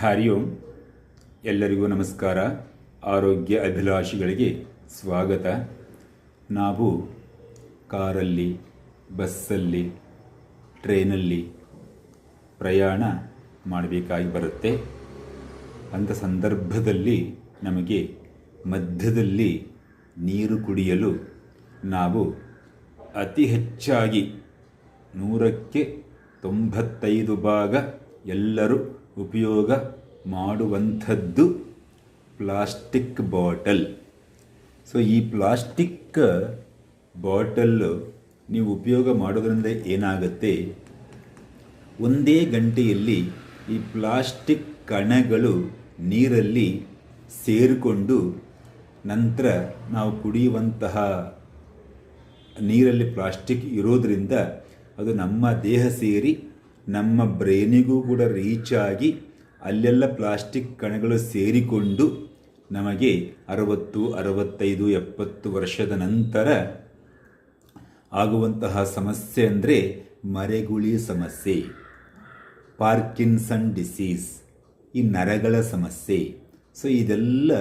ಹರಿ ಓಂ ಎಲ್ಲರಿಗೂ ನಮಸ್ಕಾರ. ಆರೋಗ್ಯ ಅಭಿಲಾಷಿಗಳಿಗೆ ಸ್ವಾಗತ. ನಾವು ಕಾರಲ್ಲಿ, ಬಸ್ಸಲ್ಲಿ, ಟ್ರೈನಲ್ಲಿ ಪ್ರಯಾಣ ಮಾಡಬೇಕಾಗಿ ಬರುತ್ತೆ. ಅಂಥ ಸಂದರ್ಭದಲ್ಲಿ ನಮಗೆ ಮಧ್ಯದಲ್ಲಿ ನೀರು ಕುಡಿಯಲು ನಾವು ಅತಿ ಹೆಚ್ಚಾಗಿ ನೂರಕ್ಕೆ ತೊಂಬತ್ತೈದು ಭಾಗ ಎಲ್ಲರೂ ಉಪಯೋಗ ಮಾಡುವಂಥದ್ದು ಪ್ಲಾಸ್ಟಿಕ್ ಬಾಟಲ್. ಸೊ ಈ ಪ್ಲಾಸ್ಟಿಕ್ ಬಾಟಲ್ಲು ನೀವು ಉಪಯೋಗ ಮಾಡೋದ್ರಿಂದ ಏನಾಗುತ್ತೆ? ಒಂದೇ ಗಂಟೆಯಲ್ಲಿ ಈ ಪ್ಲಾಸ್ಟಿಕ್ ಕಣಗಳು ನೀರಲ್ಲಿ ಸೇರಿಕೊಂಡು ನಂತರ ನಾವು ಕುಡಿಯುವಂತಹ ನೀರಲ್ಲಿ ಪ್ಲಾಸ್ಟಿಕ್ ಇರೋದರಿಂದ ಅದು ನಮ್ಮ ದೇಹ ಸೇರಿ ನಮ್ಮ ಬ್ರೈನಿಗೂ ಕೂಡ ರೀಚ್ ಆಗಿ ಅಲ್ಲೆಲ್ಲ ಪ್ಲಾಸ್ಟಿಕ್ ಕಣಗಳು ಸೇರಿಕೊಂಡು ನಮಗೆ ಅರವತ್ತು, ಅರವತ್ತೈದು, ಎಪ್ಪತ್ತು ವರ್ಷದ ನಂತರ ಆಗುವಂತಹ ಸಮಸ್ಯೆ ಅಂದರೆ ಮರೆಗುಳಿ ಸಮಸ್ಯೆ ಪಾರ್ಕಿನ್ಸನ್ ಡಿಸೀಸ್ ಈ ನರಗಳ ಸಮಸ್ಯೆ. ಸೊ ಇದೆಲ್ಲ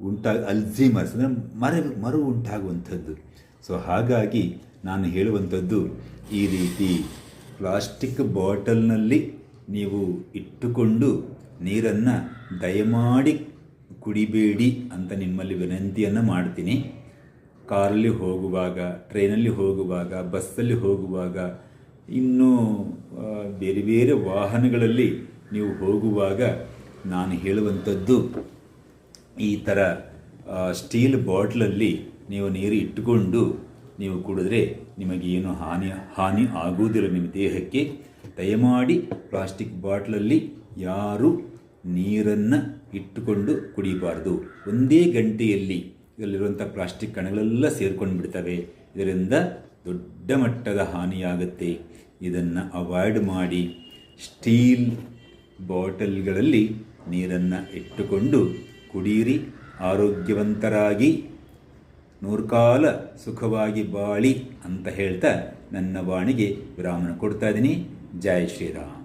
ಉಂಟಾಗ ಅಲ್ಝೀಮರ್ಸ್ ಅಂದರೆ ಮರ, ಮರು ಉಂಟಾಗುವಂಥದ್ದು. ಸೊ ಹಾಗಾಗಿ ನಾನು ಹೇಳುವಂಥದ್ದು ಈ ರೀತಿ. ಪ್ಲಾಸ್ಟಿಕ್ ಬಾಟಲ್ನಲ್ಲಿ ನೀವು ಇಟ್ಟುಕೊಂಡು ನೀರನ್ನು ದಯಮಾಡಿ ಕುಡಿಬೇಡಿ ಅಂತ ನಿಮ್ಮಲ್ಲಿ ವಿನಂತಿಯನ್ನು ಮಾಡ್ತೀನಿ. ಕಾರಲ್ಲಿ ಹೋಗುವಾಗ, ಟ್ರೈನಲ್ಲಿ ಹೋಗುವಾಗ, ಬಸ್ಸಲ್ಲಿ ಹೋಗುವಾಗ, ಇನ್ನೂ ಬೇರೆ ಬೇರೆ ವಾಹನಗಳಲ್ಲಿ ನೀವು ಹೋಗುವಾಗ ನಾನು ಹೇಳುವಂಥದ್ದು, ಈ ಥರ ಸ್ಟೀಲ್ ಬಾಟ್ಲಲ್ಲಿ ನೀವು ನೀರು ಇಟ್ಟುಕೊಂಡು ನೀವು ಕುಡಿದ್ರೆ ನಿಮಗೆ ಏನು ಹಾನಿ ಹಾನಿ ಆಗುವುದಿಲ್ಲ ನಿಮ್ಮ ದೇಹಕ್ಕೆ. ದಯಮಾಡಿ ಪ್ಲಾಸ್ಟಿಕ್ ಬಾಟ್ಲಲ್ಲಿ ಯಾರು ನೀರನ್ನು ಇಟ್ಟುಕೊಂಡು ಕುಡಿಬಾರ್ದು ಒಂದೇ ಗಂಟೆಯಲ್ಲಿ ಇದರಲ್ಲಿರುವಂಥ ಪ್ಲಾಸ್ಟಿಕ್ ಕಣಗಳೆಲ್ಲ ಸೇರ್ಕೊಂಡು ಬಿಡ್ತವೆ ಇದರಿಂದ ದೊಡ್ಡ ಮಟ್ಟದ ಹಾನಿಯಾಗುತ್ತೆ. ಇದನ್ನು ಅವಾಯ್ಡ್ ಮಾಡಿ ಸ್ಟೀಲ್ ಬಾಟಲ್ಗಳಲ್ಲಿ ನೀರನ್ನು ಇಟ್ಟುಕೊಂಡು ಕುಡಿಯಿರಿ ಆರೋಗ್ಯವಂತರಾಗಿ ನೂರ್ಕಾಲ ಸುಖವಾಗಿ ಬಾಳಿ ಅಂತ ಹೇಳ್ತಾ ನನ್ನ ವಾಣಿಗೆ ವಿರಾಮನ ಕೊಡ್ತಾ ಇದ್ದೀನಿ. ಜೈ ಶ್ರೀರಾಮ್.